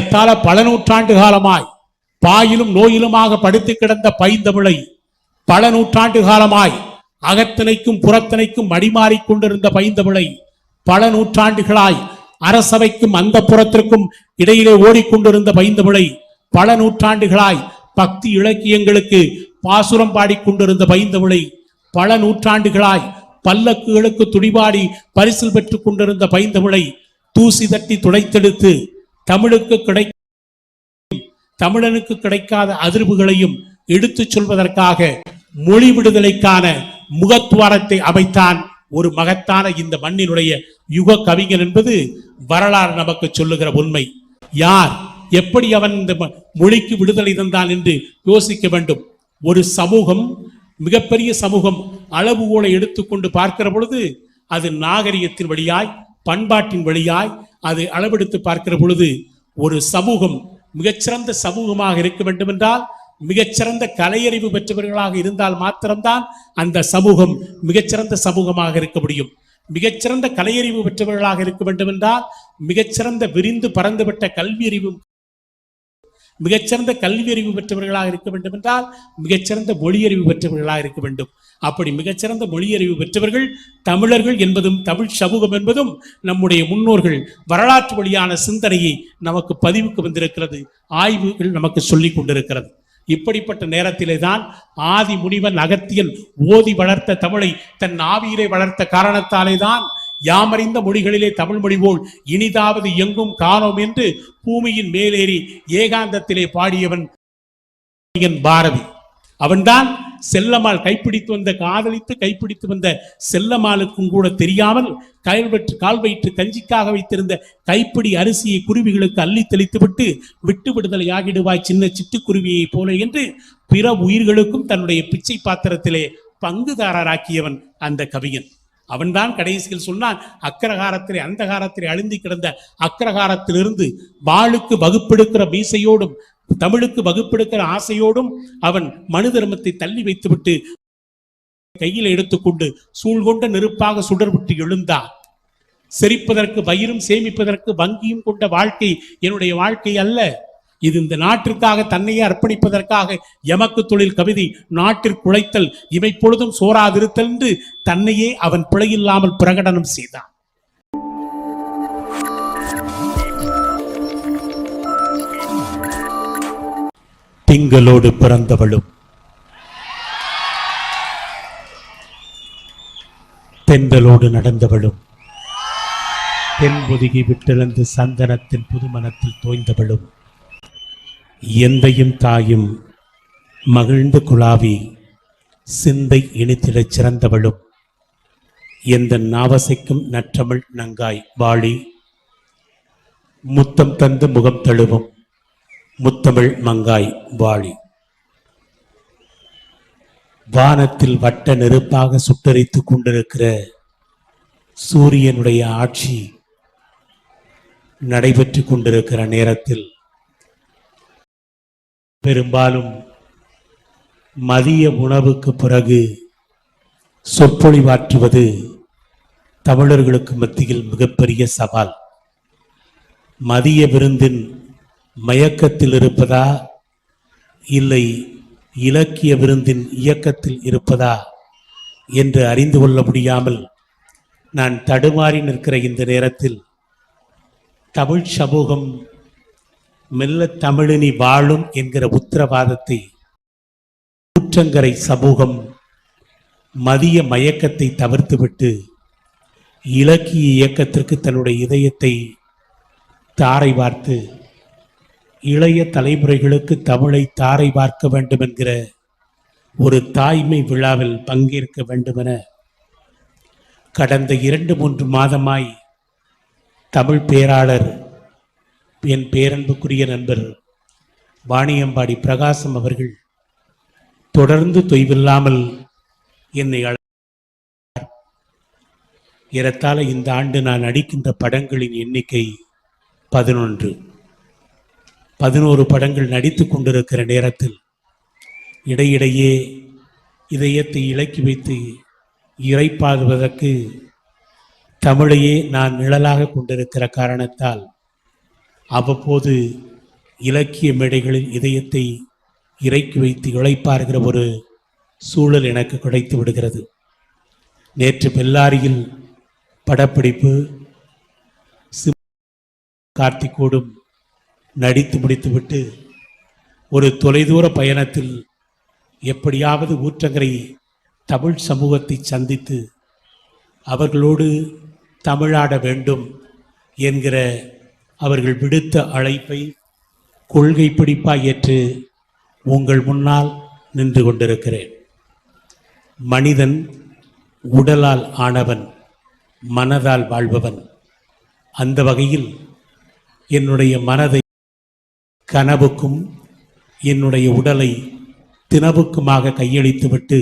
ஏறத்தாழ பல நூற்றாண்டு காலமாய் பாயிலும் நோயிலுமாக படுத்து கிடந்த பைந்தமிழை பல நூற்றாண்டு காலமாய் அகத்தினைக்கும் புறத்தினைக்கும் மடிமாறிக் கொண்டிருந்த பைந்தமிழை பல நூற்றாண்டுகளாய் அரசவைக்கும் அந்த புறத்திற்கும் இடையிலே ஓடிக்கொண்டிருந்த பைந்தமிழை பல நூற்றாண்டுகளாய் பக்தி இலக்கியங்களுக்கு பாசுரம் பாடிக்கொண்டிருந்த பைந்தமிழை பல நூற்றாண்டுகளாய் பல்லக்குகளுக்கு துடிபாடி பரிசில் பெற்றுக் கொண்டிருந்த பைந்தமிழை தூசி தட்டி துடைத்தெடுத்து தமிழுக்கு கிடைக்கும் தமிழனுக்கு கிடைக்காத அதிர்வுகளையும் எடுத்துச் சொல்வதற்காக மொழி விடுதலைக்கான முகத்துவாரத்தை அமைத்தான் ஒரு மகத்தான இந்த மண்ணினுடைய யுக கவிஞன் என்பது வரலாறு நமக்கு சொல்லுகிற உண்மை. யார் எப்படி அவன் இந்த ம- மொழிக்கு விடுதலை தந்தான் என்று யோசிக்க வேண்டும். ஒரு சமூகம் மிகப்பெரிய சமூகம் அளவுகோலை எடுத்துக்கொண்டு பார்க்கிற பொழுது அது நாகரிகத்தின் வழியாய் பண்பாட்டின் வழியாய் அது அளவெடுத்து பார்க்கிற பொழுது ஒரு சமூகம் மிகச்சிறந்த சமூகமாக இருக்க வேண்டும் என்றால் மிகச்சிறந்த கலையறிவு பெற்றவர்களாக இருந்தால் மாத்திரம்தான் அந்த சமூகம் மிகச்சிறந்த சமூகமாக இருக்க முடியும். மிகச்சிறந்த கலையறிவு பெற்றவர்களாக இருக்க வேண்டும் என்றால் மிகச்சிறந்த விரிந்து பறந்துவிட்ட கல்வியறிவும் மிகச்சிறந்த கல்வியறிவு பெற்றவர்களாக இருக்க வேண்டும் என்றால் மிகச்சிறந்த மொழியறிவு பெற்றவர்களாக இருக்க வேண்டும். அப்படி மிகச்சிறந்த மொழியறிவு பெற்றவர்கள் தமிழர்கள் என்பதும் தமிழ் சமூகம் என்பதும் நம்முடைய முன்னோர்கள் வரலாற்று வழியான சிந்தனையை நமக்கு பதிவுக்கு வந்திருக்கிறது ஆய்வுகள் நமக்கு சொல்லிக் கொண்டிருக்கிறது. இப்படிப்பட்ட நேரத்திலே தான் ஆதி முனிவன் அகத்தியன் ஓதி வளர்த்த தமிழை தன் ஆவியிலே வளர்த்த காரணத்தாலே தான் யாமறிந்த மொழிகளிலே தமிழ் மொழி போல் இனிதாவது எங்கும் காணோம் என்று பூமியின் மேலேறி ஏகாந்தத்திலே பாடியவன் பாரதி. அவன்தான் செல்லம்மாள் கைப்பிடித்து வந்த காதலித்து கைப்பிடித்து வந்த செல்லம்மாளுக்கும் கூட தெரியாமல் கயல்வற்று கால் வயிற்று கஞ்சிக்காக வைத்திருந்த கைப்பிடி அரிசியை குருவிகளுக்கு அள்ளி தெளித்துவிட்டு விட்டு விடுதலை ஆகிடுவாய் சின்ன சிட்டுக்குருவியைப் போல என்று பிற உயிர்களுக்கும் தன்னுடைய பிச்சை பாத்திரத்திலே பங்குதாரராக்கியவன் அந்த கவிஞன். அவன்தான் கடைசியில் சொன்னான் அக்கரகாரத்திலே அந்தகாரத்திலே அழுந்தி கிடந்த அக்கரகாரத்திலிருந்து வாளுக்கு வகுப்பெடுக்கிற மீசையோடும் தமிழுக்கு வகுப்பெடுக்கிற ஆசையோடும் அவன் மனு தர்மத்தை தள்ளி வைத்துவிட்டு கையில் எடுத்துக்கொண்டு சூழ்கொண்ட நெருப்பாக சுடர்விட்டு எழுந்தான் செரிப்பதற்கு வயிறும் சேமிப்பதற்கு வங்கியும் கொண்ட வாழ்க்கை என்னுடைய வாழ்க்கை அல்ல. இது இந்த நாட்டிற்காக தன்னையே அர்ப்பணிப்பதற்காக எமக்கு தொழில் கவிதை நாட்டிற்குழைத்தல் இமைப்பொழுதும் இவை பொழுதும் சோராதிருத்தல் என்று தன்னையே அவன் பிழையில்லாமல் பிரகடனம் செய்தான். திங்களோடு பிறந்தவளும். தென்றலோடு நடந்தவளும். தென்பொதுகி விட்டிருந்து சந்தனத்தின் புதுமணத்தில் தோய்ந்தவளும். எந்தையும் தாயும் மகிழ்ந்து குழாவி சிந்தை இனித்திடச் சிறந்தவளும். எந்த நாவசைக்கும் நற்றமிழ் நங்காய் வாழி முத்தம் தந்து முகம் தழுவும். முத்தமிழ் மங்காய் வாழி வானத்தில் வட்ட நெருப்பாக சுட்டரித்துக் கொண்டிருக்கிற சூரியனுடைய ஆட்சி நடைபெற்றுக் கொண்டிருக்கிற நேரத்தில் பெரும்பாலும் மதிய உணவுக்கு பிறகு சொற்பொழிவாற்றுவது தமிழர்களுக்கு மத்தியில் மிகப்பெரிய சவால். மதிய விருந்தின் மயக்கத்தில் இருப்பதா? இல்லை இலக்கிய விருந்தின் இயக்கத்தில் இருப்பதா? என்று அறிந்து கொள்ள முடியாமல் நான் தடுமாறி நிற்கிற இந்த நேரத்தில் தமிழ் சமூகம் மெல்ல தமிழினி வாழும் என்கிற உத்தரவாதத்தை ஊற்றங்கரை சமூகம் மதிய மயக்கத்தை தவிர்த்துவிட்டு இலக்கிய இயக்கத்திற்கு தன்னுடைய இதயத்தை தாரை வார்த்து இளைய தலைமுறைகளுக்கு தமிழை தாரை பார்க்க வேண்டும் என்கிற ஒரு தாய்மை விழாவில் பங்கேற்க வேண்டுமென கடந்த இரண்டு மூன்று மாதமாய் தமிழ் பேராளர் என் பேரன்புக்குரிய நண்பர் வாணியம்பாடி பிரகாசம் அவர்கள் தொடர்ந்து தொய்வில்லாமல் என்னை அழைத்தார் ஏறத்தாழ இந்த ஆண்டு நான் நடிக்கின்ற படங்களின் எண்ணிக்கை பதினொன்று. பதினோரு படங்கள் நடித்து கொண்டிருக்கிற நேரத்தில் இடையிடையே இதயத்தை இலக்கி வைத்து இறைப்பாடுவதற்கு தமிழையே நான் நிழலாக கொண்டிருக்கிற காரணத்தால் அவ்வப்போது இலக்கிய மேடைகளில் இதயத்தை இறக்கி வைத்து இழைப்பார்கிற ஒரு சூழல் எனக்கு கிடைத்து விடுகிறது. நேற்று பெல்லாரியில் படப்பிடிப்பு சிம் கார்த்திகோடும் நடித்து முடித்துவிட்டு ஒரு தொலைதூர பயணத்தில் எப்படியாவது ஊற்றங்கரை தமிழ் சமூகத்தை சந்தித்து அவர்களோடு தமிழாட வேண்டும் என்கிற அவர்கள் விடுத்த அழைப்பை கொள்கை பிடிப்பாய் ஏற்று உங்கள் முன்னால் நின்று கொண்டிருக்கிறேன். மனிதன் உடலால் ஆனவன் மனதால் வாழ்பவன். அந்த வகையில் என்னுடைய மனதை கனவுக்கும் என்னுடைய உடலை தினவுக்குமாக கையளித்துவிட்டு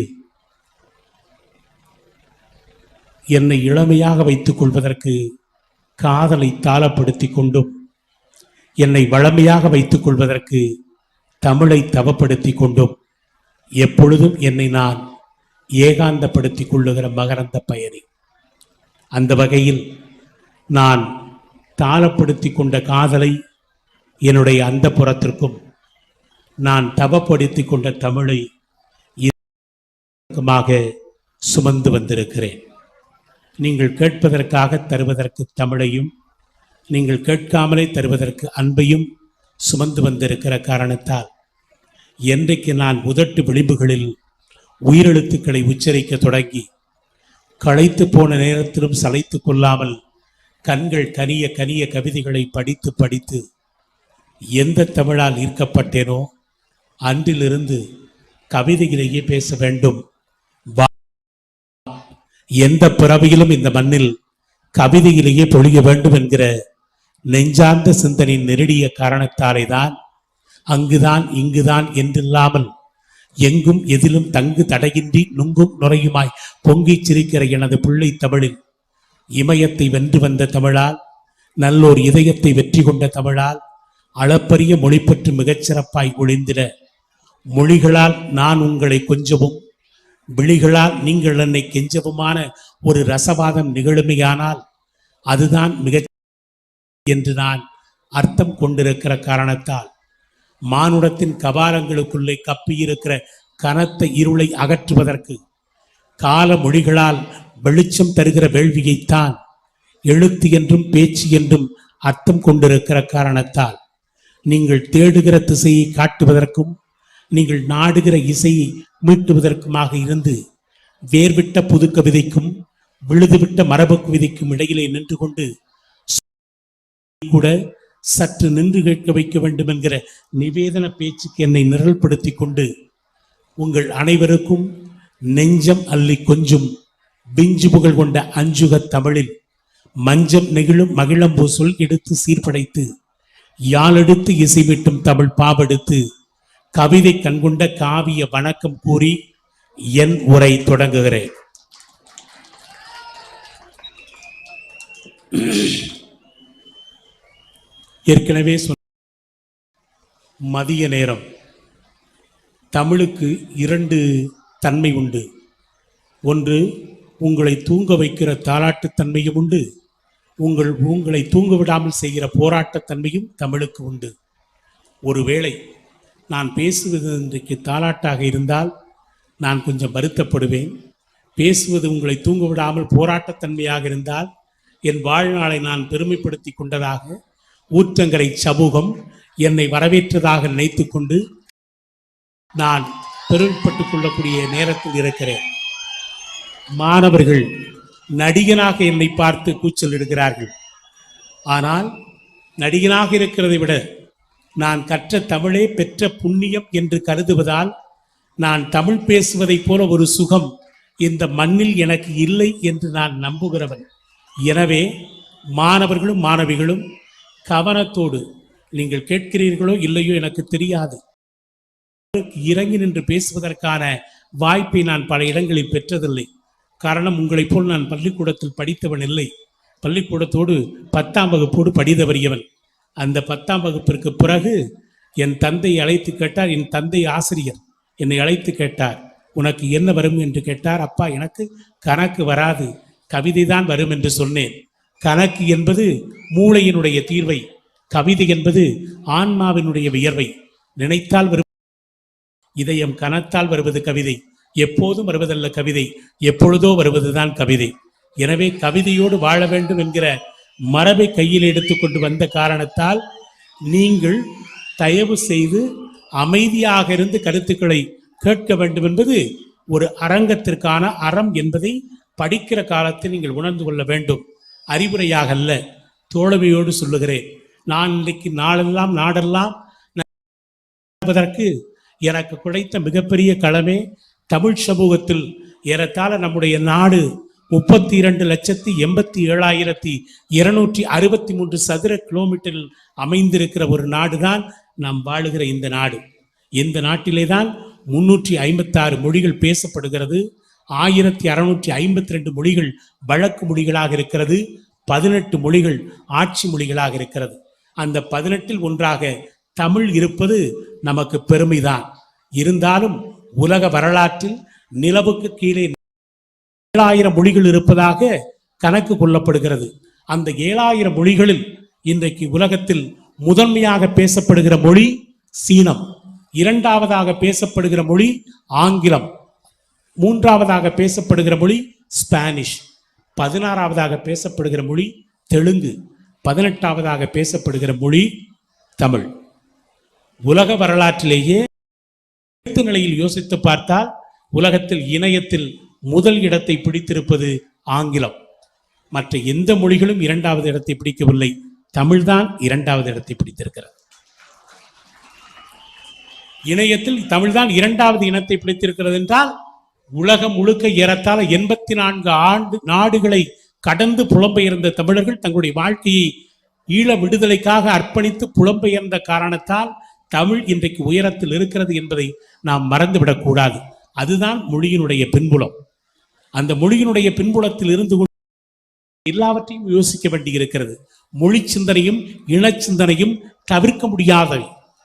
என்னை இளமையாக வைத்துக் கொள்வதற்கு காதலை தாளப்படுத்திக் கொண்டும் என்னை வளமையாக வைத்துக் கொள்வதற்கு தமிழை தவப்படுத்திக் கொண்டும் எப்பொழுதும் என்னை நான் ஏகாந்தப்படுத்திக் கொள்ளுகிற மகரந்த பயணி அந்த வகையில் நான் தாளப்படுத்திக் கொண்ட காதலை என்னுடைய அந்த புறத்திற்கும் நான் தவப்படுத்திக் கொண்ட தமிழை இறுக்கமாக சுமந்து வந்திருக்கிறேன். நீங்கள் கேட்பதற்காக தருவதற்கு தமிழையும் நீங்கள் கேட்காமலே தருவதற்கு அன்பையும் சுமந்து வந்திருக்கிற காரணத்தால் என்றைக்கு நான் உதட்டு விளிம்புகளில் உயிரெழுத்துக்களை உச்சரிக்க தொடங்கி களைத்து போன நேரத்திலும் சளைத்து கொள்ளாமல் கண்கள் கனிய கனிய கவிதைகளை படித்து படித்து எந்த தமிழால் ஈர்க்கப்பட்டேனோ அன்றிலிருந்து கவிதையிலேயே பேச வேண்டும். வா- எந்த பிறவியிலும் இந்த மண்ணில் கவிதையிலேயே பொழிய வேண்டும் என்கிற நெஞ்சார்ந்த சிந்தனின் நெருடிய காரணத்தாலே தான் அங்குதான் இங்குதான் என்றில்லாமல் எங்கும் எதிலும் தங்கு தடையின்றி நுங்கும் நுரையுமாய் பொங்கிச் சிரிக்கிற எனது பிள்ளை தமிழில் இமயத்தை வென்று வந்த தமிழால் நல்லோர் இதயத்தை வெற்றி கொண்ட தமிழால் அளப்பரிய மொழி பற்றி மிகச்சிறப்பாய் ஒளிந்திட மொழிகளால் நான் உங்களை கொஞ்சவும் விழிகளால் நீங்கள் என்னை கெஞ்சவுமான ஒரு ரசவாதம் நிகழுமையானால் அதுதான் மிக என்று நான் அர்த்தம் கொண்டிருக்கிற காரணத்தால். மானுடத்தின் கபாலங்களுக்குள்ளே கப்பியிருக்கிற கனத்த இருளை அகற்றுவதற்கு கால மொழிகளால் வெளிச்சம் தருகிற வேள்வியைத்தான் எழுத்து என்றும் பேச்சு என்றும் அர்த்தம் கொண்டிருக்கிற காரணத்தால். நீங்கள் தேடுகிற திசையை காட்டுவதற்கும் நீங்கள் நாடுகிற இசையை மீட்டுவதற்குமாக இருந்து வேர்விட்ட புது கவிதைக்கும் விழுதுவிட்ட மரபு கவிதைக்கும் இடையிலே நின்று கொண்டு கூட சற்று நின்று கேட்க வைக்க வேண்டும் என்கிற நிவேதன பேச்சுக்கு என்னை நிரல்படுத்தி கொண்டு உங்கள் அனைவருக்கும் நெஞ்சம் அள்ளி கொஞ்சம் பிஞ்சு புகழ் கொண்ட அஞ்சுக தமிழில் மஞ்சம் நெகிழும் மகிழம்பூ சொல் எடுத்து சீர்படைத்து யாழெடுத்து இசைவிட்டும் தமிழ் பாவெடுத்து கவிதை கண்கொண்ட காவிய வணக்கம் கூறி என் உரை தொடங்குகிறேன். ஏற்கனவே சொன்ன மதிய நேரம். தமிழுக்கு இரண்டு தன்மை உண்டு. ஒன்று உங்களை தூங்க வைக்கிற தாலாட்டுத் தன்மையும் உண்டு. உங்கள் உங்களை தூங்க விடாமல் செய்கிற போராட்டத் தன்மையும் தமிழுக்கு உண்டு. ஒருவேளை நான் பேசுவது இன்றைக்கு தாலாட்டாக இருந்தால் நான் கொஞ்சம் வருத்தப்படுவேன். பேசுவது உங்களை தூங்க விடாமல் போராட்டத்தன்மையாக இருந்தால் என் வாழ்நாளை நான் பெருமைப்படுத்தி கொண்டதாக ஊற்றங்கரை சமூகம் என்னை வரவேற்றதாக நினைத்து கொண்டு நான் பெருமைப்பட்டுக் கொள்ளக்கூடிய நேரத்தில் இருக்கிறேன். மாணவர்கள் நடிகனாக என்னை பார்த்து கூச்சல் இடுகிறார்கள். ஆனால் நடிகனாக இருக்கிறதை விட நான் கற்ற தமிழே பெற்ற புண்ணியம் என்று கருதுவதால் நான் தமிழ் பேசுவதைப் போல ஒரு சுகம் இந்த மண்ணில் எனக்கு இல்லை என்று நான் நம்புகிறவன். எனவே மாணவர்களும் மாணவிகளும் கவனத்தோடு நீங்கள் கேட்கிறீர்களோ இல்லையோ எனக்கு தெரியாது. இறங்கி நின்று பேசுவதற்கான வாய்ப்பை நான் பல இடங்களில் பெற்றதில்லை. காரணம் உங்களைப் போல் நான் பள்ளிக்கூடத்தில் படித்தவன் இல்லை. பள்ளிக்கூடத்தோடு பத்தாம் வகுப்போடு படிதவறியவன் அந்த பத்தாம் வகுப்பிற்கு பிறகு என் தந்தை அழைத்து கேட்டார் என் தந்தை ஆசிரியர். என்னை அழைத்து கேட்டார் உனக்கு என்ன வரும்? என்று கேட்டார் அப்பா எனக்கு கணக்கு வராது. கவிதை தான் வரும் என்று சொன்னேன். கணக்கு என்பது மூளையினுடைய தீர்வை. கவிதை என்பது ஆன்மாவினுடைய வியர்வை. நினைத்தால் வரும். இதயம் கனத்தால் வருவது கவிதை. எப்போதும் வருவதல்ல கவிதை எப்பொழுதோ வருவதுதான் கவிதை எனவே கவிதையோடு வாழ வேண்டும் என்கிற மரபை கையில் எடுத்துக்கொண்டு வந்த காரணத்தால் நீங்கள் தயவு செய்து அமைதியாக இருந்து கருத்துக்களை கேட்க வேண்டும் என்பது ஒரு அரங்கத்திற்கான அறம் என்பதை படிக்கிற காலத்தில் நீங்கள் உணர்ந்து கொள்ள வேண்டும் அறிவுரையாக அல்ல தோழமையோடு சொல்லுகிறேன் நான் இன்னைக்கு நாளெல்லாம் நாடெல்லாம் எனக்கு கிடைத்த மிகப்பெரிய கடமை தமிழ் சமூகத்தில் ஏறத்தாழ நம்முடைய நாடு முப்பத்தி இரண்டு லட்சத்தி எண்பத்தி ஏழாயிரத்தி இருநூற்றி அறுபத்தி மூன்று சதுர கிலோமீட்டரில் அமைந்திருக்கிற ஒரு நாடுதான் நாம் வாழுகிற இந்த நாடு. இந்த நாட்டிலே தான் முன்னூற்றி ஐம்பத்தாறு மொழிகள் பேசப்படுகிறது. ஆயிரத்தி அறுநூற்றி ஐம்பத்தி ரெண்டு மொழிகள் வழக்கு மொழிகளாக இருக்கிறது. பதினெட்டு மொழிகள் ஆட்சி மொழிகளாக இருக்கிறது. அந்த பதினெட்டில் ஒன்றாக தமிழ் இருப்பது நமக்கு பெருமைதான். இருந்தாலும் உலக வரலாற்றில் நிலவுக்கு கீழே ஏழாயிரம் மொழிகள் இருப்பதாக கணக்கு கொள்ளப்படுகிறது. அந்த ஏழாயிரம் மொழிகளில் இன்றைக்கு உலகத்தில் முதன்மையாக பேசப்படுகிற மொழி சீனம் இரண்டாவதாக பேசப்படுகிற மொழி ஆங்கிலம் மூன்றாவதாக பேசப்படுகிற மொழி ஸ்பானிஷ் பதினாறாவதாக பேசப்படுகிற மொழி தெலுங்கு பதினெட்டாவதாக பேசப்படுகிற மொழி தமிழ். உலக வரலாற்றிலேயே நிலையில் யோசித்து பார்த்தால் உலகத்தில் இணையத்தில் முதல் இடத்தை பிடித்திருப்பது ஆங்கிலம். மற்ற எந்த மொழிகளும் இரண்டாவது இடத்தை பிடிக்கவில்லை. தமிழ்தான் இரண்டாவது இடத்தை பிடித்திருக்கிறது. இணையத்தில் தமிழ்தான் இரண்டாவது இனத்தை பிடித்திருக்கிறது என்றால் உலகம் முழுக்க ஏறத்தாழ எண்பத்தி நான்கு ஆண்டு நாடுகளை கடந்து புலம்பெயர்ந்த தமிழர்கள் தங்களுடைய வாழ்க்கையை ஈழ விடுதலைக்காக அர்ப்பணித்து புலம்பெயர்ந்த காரணத்தால் தமிழ் இன்றைக்கு உயரத்தில் இருக்கிறது என்பதை நாம் மறந்துவிடக்கூடாது. அதுதான் மொழியினுடைய பின்புலம். அந்த மொழியினுடைய பின்புலத்தில் இருந்து எல்லாவற்றையும் யோசிக்க வேண்டியிருக்கிறது. மொழி சிந்தனையும் இனச்சிந்தனையும் தவிர்க்க முடியாதவை.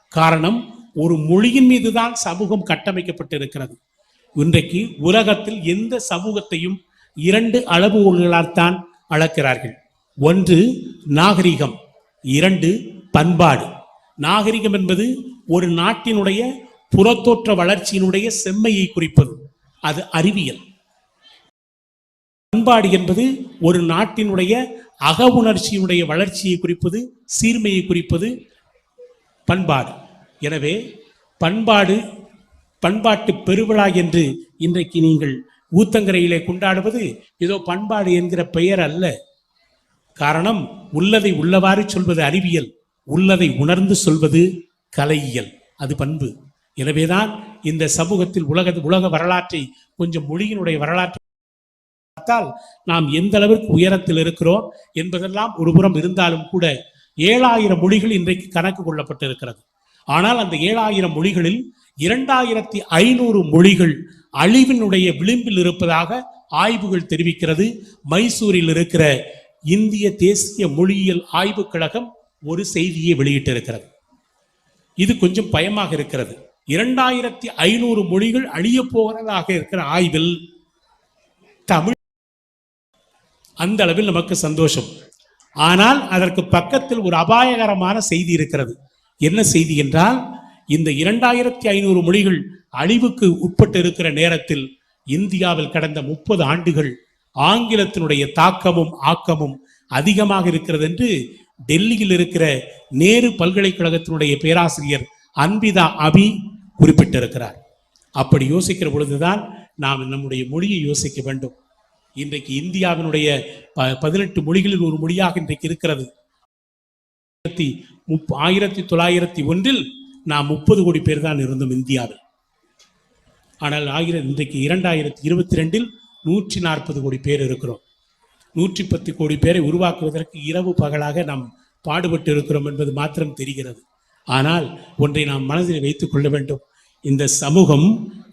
காரணம் ஒரு மொழியின் மீதுதான் சமூகம் கட்டமைக்கப்பட்டிருக்கிறது. இன்றைக்கு உலகத்தில் எந்த சமூகத்தையும் இரண்டு அளவுகோல்களால் தான் அளக்கிறார்கள். ஒன்று நாகரிகம். இரண்டு பண்பாடு. நாகரிகம் என்பது ஒரு நாட்டினுடைய புறத்தோற்ற வளர்ச்சியினுடைய செம்மையை குறிப்பது. அது அறிவியல். பண்பாடு என்பது ஒரு நாட்டினுடைய அக உணர்ச்சியினுடைய வளர்ச்சியை குறிப்பது சீர்மையை குறிப்பது பண்பாடு. எனவே பண்பாடு பண்பாட்டு பெருவிழா என்று இன்றைக்கு நீங்கள் ஊத்தங்கரையிலே கொண்டாடுவது ஏதோ பண்பாடு என்கிற பெயர் அல்ல. காரணம் உள்ளதை உள்ளவாறு சொல்வது அறிவியல். உள்ளதை உணர்ந்து சொல்வது கலையியல். அது பண்பு. எனவேதான் இந்த சமூகத்தில் உலக உலக வரலாற்றை கொஞ்சம் மொழியினுடைய வரலாற்றை பார்த்தால் நாம் எந்த அளவிற்கு உயரத்தில் இருக்கிறோம் என்பதெல்லாம் ஒருபுறம் இருந்தாலும் கூட ஏழாயிரம் மொழிகள் இன்றைக்கு கணக்கு கொள்ளப்பட்டிருக்கிறது. ஆனால் அந்த ஏழாயிரம் மொழிகளில் இரண்டாயிரத்தி ஐநூறு மொழிகள் அழிவினுடைய விளிம்பில் இருப்பதாக ஆய்வுகள் தெரிவிக்கிறது. மைசூரில் இருக்கிற இந்திய தேசிய மொழியியல் ஆய்வுக் கழகம் ஒரு செய்தியை வெளியிட்டிருக்கிறது. இது கொஞ்சம் பயமாக இருக்கிறது. இரண்டாயிரத்தி ஐநூறு மொழிகள் அழியப் போகிறதாக இருக்கிற ஆய்வில் தமிழ் அந்த அளவில் நமக்கு சந்தோஷம். ஆனால் அதற்கு பக்கத்தில் ஒரு அபாயகரமான செய்தி இருக்கிறது. என்ன செய்தி என்றால் இந்த இரண்டாயிரத்தி ஐநூறு மொழிகள் அழிவுக்கு உட்பட்டு இருக்கிற நேரத்தில் இந்தியாவில் கடந்த முப்பது ஆண்டுகள் ஆங்கிலத்தினுடைய தாக்கமும் ஆக்கமும் அதிகமாக இருக்கிறது என்று டெல்லியில் இருக்கிற நேரு பல்கலைக்கழகத்தினுடைய பேராசிரியர் அன்பிதா அபி குறிப்பிட்டிருக்கிறார். அப்படி யோசிக்கிற பொழுதுதான் நாம் நம்முடைய மொழியை யோசிக்க வேண்டும். இன்றைக்கு இந்தியாவினுடைய ப- பதினெட்டு மொழிகளில் ஒரு மொழியாக இன்றைக்கு இருக்கிறது. ஆயிரத்தி முப் ஆயிரத்தி தொள்ளாயிரத்தி ஒன்றில் நாம் முப்பது கோடி பேர் தான் இருந்தோம் இந்தியாவில். ஆனால் ஆயிரம் இன்றைக்கு இரண்டாயிரத்தி இருபத்தி ரெண்டில் நூற்றி நாற்பது கோடி பேர் இருக்கிறோம். நூற்றி பத்து கோடி பேரை உருவாக்குவதற்கு இரவு பகலாக நாம் பாடுபட்டு இருக்கிறோம் என்பது மாத்திரம் தெரிகிறது. ஆனால் ஒன்றை நாம் மனதில் வைத்துக் கொள்ள வேண்டும். இந்த சமூகம்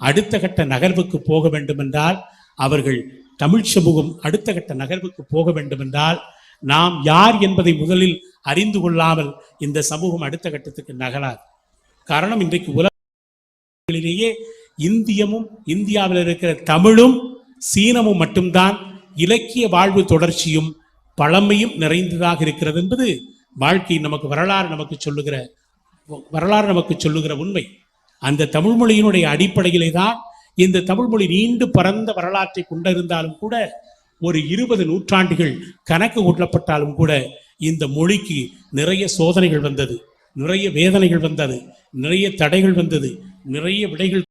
அடுத்த கட்ட நகர்வுக்கு போக வேண்டுமென்றால் அவர்கள் தமிழ் சமூகம் அடுத்த கட்ட நகர்வுக்கு போக வேண்டுமென்றால் நாம் யார் என்பதை முதலில் அறிந்து கொள்ளாமல் இந்த சமூகம் அடுத்த கட்டத்துக்கு நகராது. காரணம் இன்றைக்கு உலகிலேயே இந்தியமும் இந்தியாவில் இருக்கிற தமிழும் சீனமும் மட்டும்தான் இலக்கிய வாழ்வு தொடர்ச்சியும் பழமையும் நிறைந்ததாக இருக்கிறது என்பது வாழ்க்கை நமக்கு வரலாறு நமக்கு சொல்லுகிற வரலாறு நமக்கு சொல்லுகிற உண்மை. அந்த தமிழ் மொழியினுடைய அடிப்படையிலே தான் இந்த தமிழ் மொழி நீண்டு பரந்த வரலாற்றை கொண்டிருந்தாலும் கூட ஒரு இருபது நூற்றாண்டுகள் கணக்கு கூட்டப்பட்டாலும் கூட இந்த மொழிக்கு நிறைய சோதனைகள் வந்தது நிறைய வேதனைகள் வந்தது நிறைய தடைகள் வந்தது நிறைய விடைகள்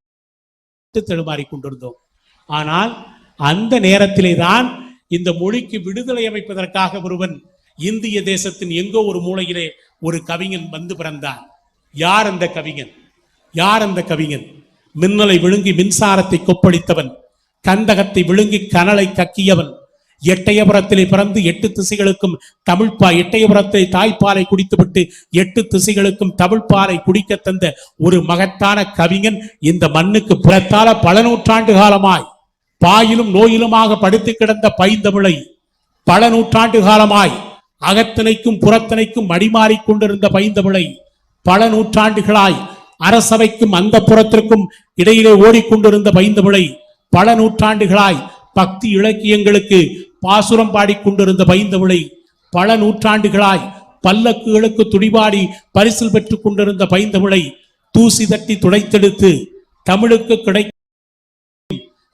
தடுமாறி கொண்டிருந்தோம். ஆனால் அந்த நேரத்திலே தான் இந்த மொழிக்கு விடுதலை அமைப்பதற்காக ஒருவன் இந்திய தேசத்தின் எங்கோ ஒரு மூலையிலே ஒரு கவிஞன் வந்து பிறந்தான். யார் அந்த கவிஞன்? யார் அந்த கவிஞன்? மின்னலை விழுங்கி மின்சாரத்தை கொப்பளித்தவன் கந்தகத்தை விழுங்கி கனலை கக்கியவன் எட்டயபுரத்திலே பிறந்து எட்டு திசைகளுக்கும் தமிழ்பா எட்டயபுரத்தை தாய்ப்பாலை குடித்துவிட்டு எட்டு திசைகளுக்கும் தமிழ்பாலை குடிக்க தந்த ஒரு மகத்தான கவிஞன் இந்த மண்ணுக்கு பிறத்தால பல நூற்றாண்டு காலமாய். பாயிலும் நோயிலுமாக படுத்து கிடந்த பைந்தமிழை பல நூற்றாண்டு காலமாய் அகத்தினைக்கும் புறத்தினைக்கும் மடிமாறிக் கொண்டிருந்த பைந்தமிழை பல நூற்றாண்டுகளாய் அரசவைக்கும் அந்த புறத்திற்கும் இடையிலே ஓடிக்கொண்டிருந்த பைந்தமிழை பல நூற்றாண்டுகளாய் பக்தி இலக்கியங்களுக்கு பாசுரம் பாடிக்கொண்டிருந்த பைந்தமிழை பல நூற்றாண்டுகளாய் பல்லக்குகளுக்கு துடிபாடி பரிசில் பெற்றுக் கொண்டிருந்த பைந்தமிழை தூசி தட்டி துடைத்தெடுத்து தமிழுக்கு கிடை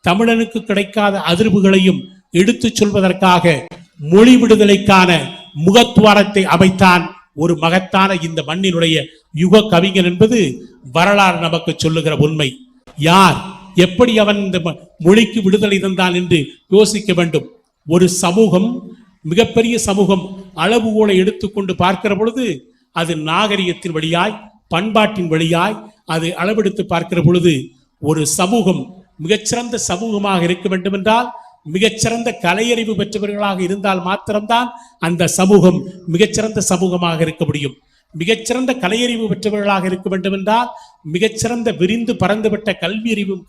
தமிழனுக்கு கிடைக்காத அதிர்வுகளையும் எடுத்துச் சொல்வதற்காக மொழி விடுதலைக்கான முகத்துவாரத்தை அமைத்தான் ஒரு மகத்தான இந்த மண்ணினுடைய யுக கவிஞன் என்பது வரலாறு நமக்கு சொல்லுகிற உண்மை. யார் எப்படி அவன் இந்த ம- மொழிக்கு விடுதலை தந்தான் என்று யோசிக்க வேண்டும். ஒரு சமூகம் மிகப்பெரிய சமூகம் அளவுகோலை எடுத்துக்கொண்டு பார்க்கிற பொழுது அது நாகரிகத்தின் வழியாய் பண்பாட்டின் வழியாய் அது அளவெடுத்து பார்க்கிற பொழுது ஒரு சமூகம் மிகச்சிறந்த சமூகமாக இருக்க வேண்டும் என்றால் மிகச்சிறந்த கலையறிவு பெற்றவர்களாக இருந்தால் மாத்திரம்தான் அந்த சமூகம் மிகச்சிறந்த சமூகமாக இருக்க முடியும். மிகச்சிறந்த கலையறிவு பெற்றவர்களாக இருக்க வேண்டும் என்றால் மிகச்சிறந்த விரிந்து பறந்துவிட்ட கல்வியறிவும்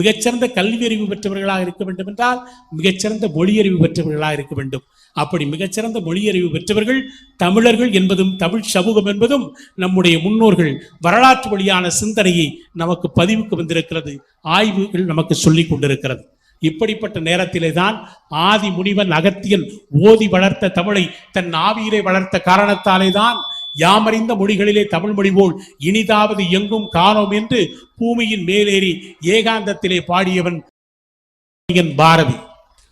மிகச்சிறந்த கல்வியறிவு பெற்றவர்களாக இருக்க வேண்டும் என்றால் மிகச்சிறந்த மொழியறிவு பெற்றவர்களாக இருக்க வேண்டும். அப்படி மிகச்சிறந்த மொழியறிவு பெற்றவர்கள் தமிழர்கள் என்பதும் தமிழ் சமூகம் என்பதும் நம்முடைய முன்னோர்கள் வரலாற்று வழியான சிந்தனையை நமக்கு பதிவுக்கு வந்திருக்கிறது ஆய்வுகள் நமக்கு சொல்லிக் கொண்டிருக்கிறது. இப்படிப்பட்ட நேரத்திலே தான் ஆதி முனிவன் அகத்தியன் ஓதி வளர்த்த தமிழை தன் ஆவியிலே வளர்த்த காரணத்தாலே தான் யாமறிந்த மொழிகளிலே தமிழ் மொழி போல் இனிதாவது எங்கும் காணோம் என்று பூமியின் மேலேறி ஏகாந்தத்திலே பாடியவன் பாரதி.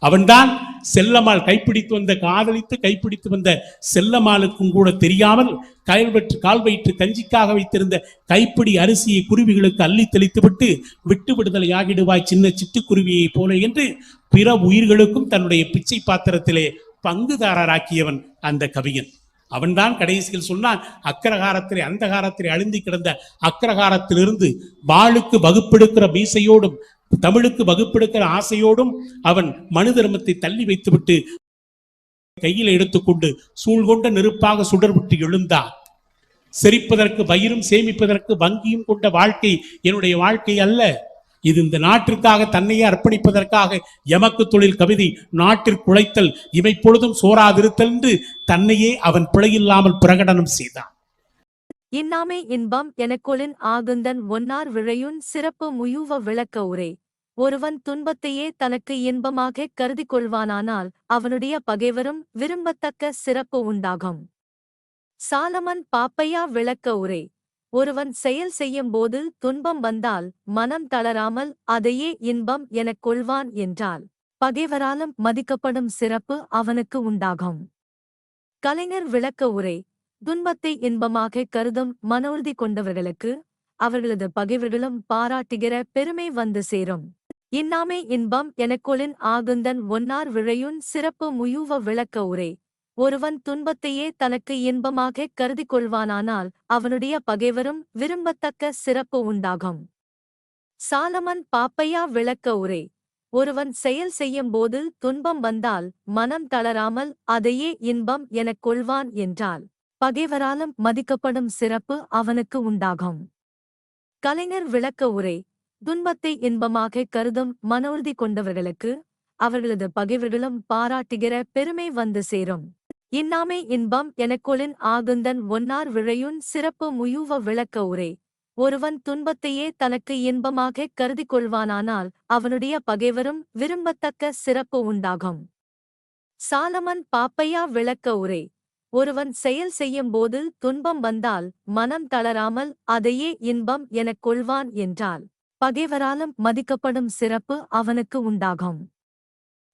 அவன்தான் செல்லம்மாள் கைப்பிடித்து வந்த காதலித்து கைப்பிடித்து வந்த செல்லம்மாளுக்கும் கூட தெரியாமல் கயல்வற்று கால் வயிற்று கஞ்சிக்காக வைத்திருந்த கைப்பிடி அரிசியை குருவிகளுக்கு அள்ளி தெளித்துவிட்டு விட்டு விடுதலை ஆகிடுவாய் சின்ன சிட்டுக்குருவியை போல என்று பிற உயிர்களுக்கும் தன்னுடைய பிச்சை பாத்திரத்திலே பங்குதாரராக்கியவன் அந்த கவிஞன். அவன்தான் கடைசியில் சொன்னான் அக்கரகாரத்திலே அந்தகாரத்திலே அழுந்தி கிடந்த அக்கரகாரத்திலிருந்து வாளுக்கு வகுப்பெடுக்கிற மீசையோடும் தமிழுக்கு வகுப்பெடுக்கிற ஆசையோடும் அவன் மனு தர்மத்தை தள்ளி வைத்துவிட்டு கையில் எடுத்துக்கொண்டு சூழ்கொண்ட நெருப்பாக சுடர்விட்டு எழுந்தான். செரிப்பதற்கு வயிறும் சேமிப்பதற்கு வங்கியும் கொண்ட வாழ்க்கை என்னுடைய வாழ்க்கை அல்ல. இது இந்த நாட்டிற்காக தன்னையே அர்ப்பணிப்பதற்காக எமக்கு தொழில் கவிதை நாட்டிற்கு உழைத்தல் இவை பொழுதும் சோராதிருத்தல் என்று தன்னையே அவன் பிழையில்லாமல் பிரகடனம் செய்தான். இன்னாமே இன்பம் எனக்கொளின் ஆகுந்தன் ஒன்னார் விழையுன் சிறப்பு முயுவ விளக்க உரை. ஒருவன் துன்பத்தையே தனக்கு இன்பமாக கருதி கொள்வானானால் அவனுடைய பகைவரும் விரும்பத்தக்க சிறப்பு உண்டாகும். சாலமன் பாப்பையா விளக்க உரை. ஒருவன் செயல் செய்யும்போது துன்பம் வந்தால் மனம் தளராமல் அதையே இன்பம் எனக் கொள்வான் என்றால் பகைவராலும் மதிக்கப்படும் சிறப்பு அவனுக்கு உண்டாகும். கலைஞர் விளக்க உரை துன்பத்தை இன்பமாக கருதும் மன உறுதி கொண்டவர்களுக்கு அவர்களது பகைவர்களும் பாராட்டுகிற பெருமை வந்து சேரும். இன்னாமே இன்பம் எனக்கொளின் ஆகுந்தன் ஒன்னார் விழையுன் சிறப்பு முயூவ விளக்க உரை ஒருவன் துன்பத்தையே தனக்கு இன்பமாகக் கருதிக் கொள்வானானால் அவனுடைய பகைவரும் விரும்பத்தக்க சிறப்பு உண்டாகும். சாலமன் பாப்பையா விளக்க உரை. ஒருவன் செயல் செய்யும்போது துன்பம் வந்தால் மனம் தளராமல் அதையே இன்பம் எனக் கொள்வான் என்றால் பகைவராலும் மதிக்கப்படும் சிறப்பு அவனுக்கு உண்டாகும். கலைஞர் விளக்க உரை. துன்பத்தை இன்பமாக கருதும் மன உறுதி கொண்டவர்களுக்கு அவர்களது பகைவர்களும் பாராட்டுகிற பெருமை வந்து சேரும். இன்னாமே இன்பம் எனக்கொளின் ஆகுந்தன் ஒன்னார் விழையுன் சிறப்பு முயுவ விளக்க உரை. ஒருவன் துன்பத்தையே தனக்கு இன்பமாகக் கருதி கொள்வானானால் அவனுடைய பகைவரும் விரும்பத்தக்க சிறப்பு உண்டாகும். சாலமன் பாப்பையா விளக்க உரை. ஒருவன் செயல் செய்யும்போது துன்பம் வந்தால் மனம் தளராமல் அதையே இன்பம் எனக் கொள்வான் என்றால் பகைவராலும் மதிக்கப்படும் சிறப்பு அவனுக்கு உண்டாகும்.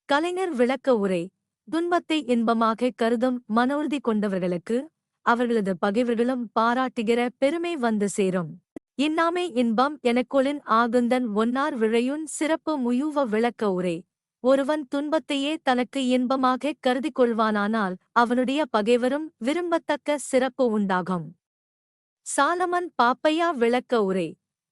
கலைஞர் விளக்க உரை. துன்பத்தை இன்பமாக கருதும் மன கொண்டவர்களுக்கு அவர்களது பகைவர்களும் பாராட்டுகிற பெருமை வந்து சேரும். இன்னாமே இன்பம் எனக்கொளின் ஆகுந்தன் ஒன்னார் விழையுன் சிறப்பு முயுவ விளக்க உரை. ஒருவன் துன்பத்தையே தனக்கு இன்பமாக கருதிக் கொள்வானானால் அவனுடைய பகைவரும் விரும்பத்தக்க சிறப்பு உண்டாகும். சாலமன் பாப்பையா விளக்க உரை.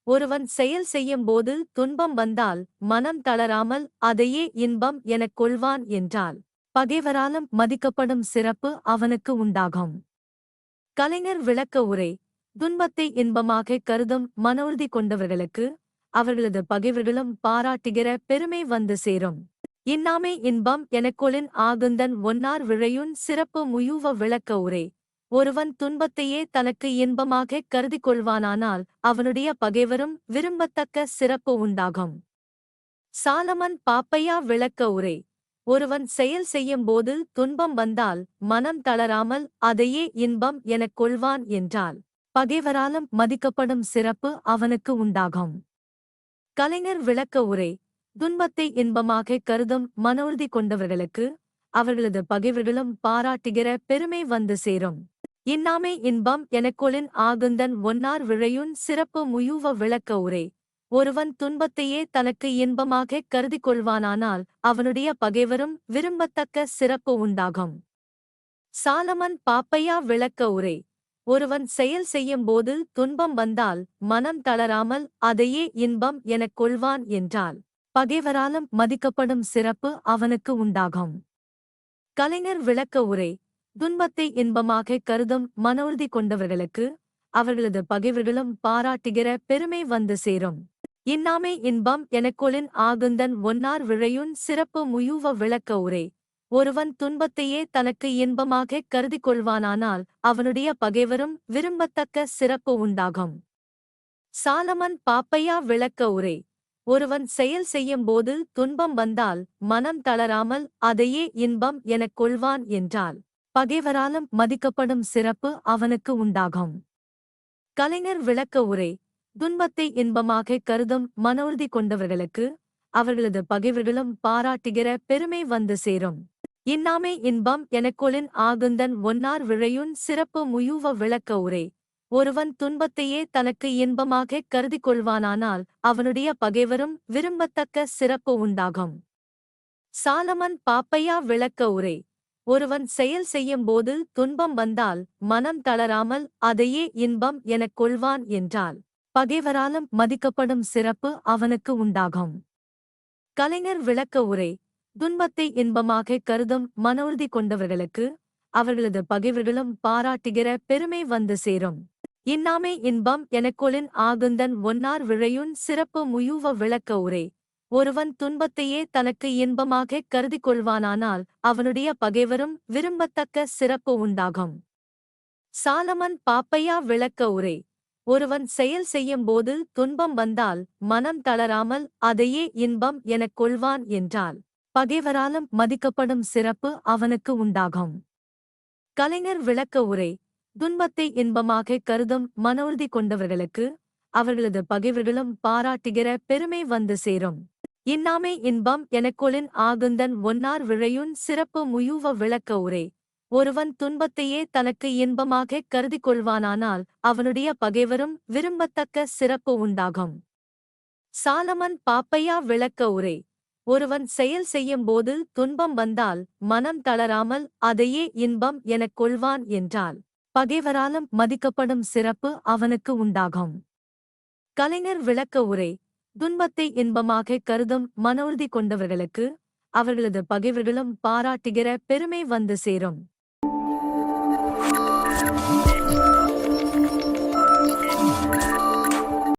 ஒருவன் செயல் செய்யும்போது துன்பம் வந்தால் மனம் தளராமல் அதையே இன்பம் எனக் கொள்வான் என்றாள். பகைவராலும் மதிக்கப்படும் சிறப்பு அவனுக்கு உண்டாகும். கலைஞர் விளக்க உரை துன்பத்தை இன்பமாக கருதும் மன உறுதி கொண்டவர்களுக்கு அவர்களது பகைவர்களும் பாராட்டுகிற பெருமை வந்து சேரும். இன்னாமே இன்பம் எனக்கொளின் ஆகுந்தன் ஒன்னார் விழையுன் சிறப்பு முயுவ விளக்க உரை ஒருவன் துன்பத்தையே தனக்கு இன்பமாக கருதிக் கொள்வானானால் அவனுடைய பகைவரும் விரும்பத்தக்க சிறப்பு உண்டாகும். சாலமன் பாப்பையா விளக்க உரை ஒருவன் செயல் செய்யும்போது துன்பம் வந்தால் மனம் தளராமல் அதையே இன்பம் எனக் கொள்வான் என்றால் பகைவராலும் மதிக்கப்படும் சிறப்பு அவனுக்கு உண்டாகும். கலைஞர் விளக்க உரை துன்பத்தை இன்பமாக கருதும் மன உறுதி கொண்டவர்களுக்கு அவர்களது பகைவர்களும் பாராட்டுகிற பெருமை வந்து சேரும். இன்னாமே இன்பம் எனக்கொளின் ஆகுந்தன் ஒன்னார் விழையுன் சிறப்பு முயூவ விளக்க உரை ஒருவன் துன்பத்தையே தனக்கு இன்பமாக கருதிக் கொள்வானானால் அவனுடைய பகைவரும் விரும்பத்தக்க சிறப்பு உண்டாகும். சாலமன் பாப்பையா விளக்க உரை. ஒருவன் செயல் செய்யும்போது துன்பம் வந்தால் மனம் தளராமல் அதையே இன்பம் எனக் கொள்வான் என்றால் பகைவராலும் மதிக்கப்படும் சிறப்பு அவனுக்கு உண்டாகும். கலைஞர் விளக்க உரை. துன்பத்தை இன்பமாக கருதும் மன உறுதி கொண்டவர்களுக்கு அவர்களது பகைவர்களும் பாராட்டுகிற பெருமை வந்து சேரும். இன்னாமே இன்பம் எனக்கொளின் ஆகுந்தன் ஒன்னார் விழையுன் சிறப்பு முயுவ விளக்க உரை. ஒருவன் துன்பத்தையே தனக்கு இன்பமாக கருதி கொள்வானானால் அவனுடைய பகைவரும் விரும்பத்தக்க சிறப்பு உண்டாகும். சாலமன் பாப்பையா விளக்க உரை. ஒருவன் செயல் செய்யும்போது துன்பம் வந்தால் மனம் தளராமல் அதையே இன்பம் எனக் கொள்வான் என்றால் பகைவராலும் மதிக்கப்படும் சிறப்பு அவனுக்கு உண்டாகும். கலைஞர் விளக்க உரை. துன்பத்தை இன்பமாக கருதும் மன உறுதி கொண்டவர்களுக்கு அவர்களது பகைவர்களும் பாராட்டுகிற பெருமை வந்து சேரும். இன்னாமே இன்பம் எனக்கொளின் ஆகுந்தன் ஒன்னார் விழையுன் சிறப்பு முயுவ விளக்க உரை. ஒருவன் துன்பத்தையே தனக்கு இன்பமாக கருதி கொள்வானானால் அவனுடைய பகைவரும் விரும்பத்தக்க சிறப்பு உண்டாகும். சாலமன் பாப்பையா விளக்க உரை. ஒருவன் செயல் செய்யும்போது துன்பம் வந்தால் மனம் தளராமல் அதையே இன்பம் எனக் கொள்வான் என்றாள். பகைவராலும் மதிக்கப்படும் சிறப்பு அவனுக்கு உண்டாகும். கலைஞர் விளக்க உரை துன்பத்தை இன்பமாக கருதும் மன உறுதி கொண்டவர்களுக்கு அவர்களது பகைவர்களும் பாராட்டுகிற பெருமை வந்து சேரும். இன்னாமே இன்பம் எனக்கொளின் ஆகுந்தன் ஒன்னார் விழையுன் சிறப்பு முயுவ விளக்க உரை ஒருவன் துன்பத்தையே தனக்கு இன்பமாக கருதிக் கொள்வானானால் அவனுடைய பகைவரும் விரும்பத்தக்க சிறப்பு உண்டாகும். சாலமன் பாப்பையா விளக்க உரை ஒருவன் செயல் செய்யும்போது துன்பம் வந்தால் மனம் தளராமல் அதையே இன்பம் எனக் கொள்வான் என்றால் பகைவராலும் மதிக்கப்படும் சிறப்பு அவனுக்கு உண்டாகும். கலைஞர் விளக்க உரை துன்பத்தை இன்பமாக கருதும் மன உறுதி கொண்டவர்களுக்கு அவர்களது பகைவர்களும் பாராட்டுகிற பெருமை வந்து சேரும். இன்னாமே இன்பம் எனக்கொளின் ஆகுந்தன் ஒன்னார் விழையுன் சிறப்பு முயூவ விளக்க உரை ஒருவன் துன்பத்தையே தனக்கு இன்பமாக கருதிக் கொள்வானானால் அவனுடைய பகைவரும் விரும்பத்தக்க சிறப்பு உண்டாகும். சாலமன் பாப்பையா விளக்க உரை. ஒருவன் செயல் செய்யும்போது துன்பம் வந்தால் மனம் தளராமல் அதையே இன்பம் எனக் கொள்வான் என்றால் பகைவராலும் மதிக்கப்படும் சிறப்பு அவனுக்கு உண்டாகும். கலைஞர் விளக்க உரை. துன்பத்தை இன்பமாக கருதும் மன உறுதி கொண்டவர்களுக்கு அவர்களது பகைவர்களும் பாராட்டுகிற பெருமை வந்து சேரும்.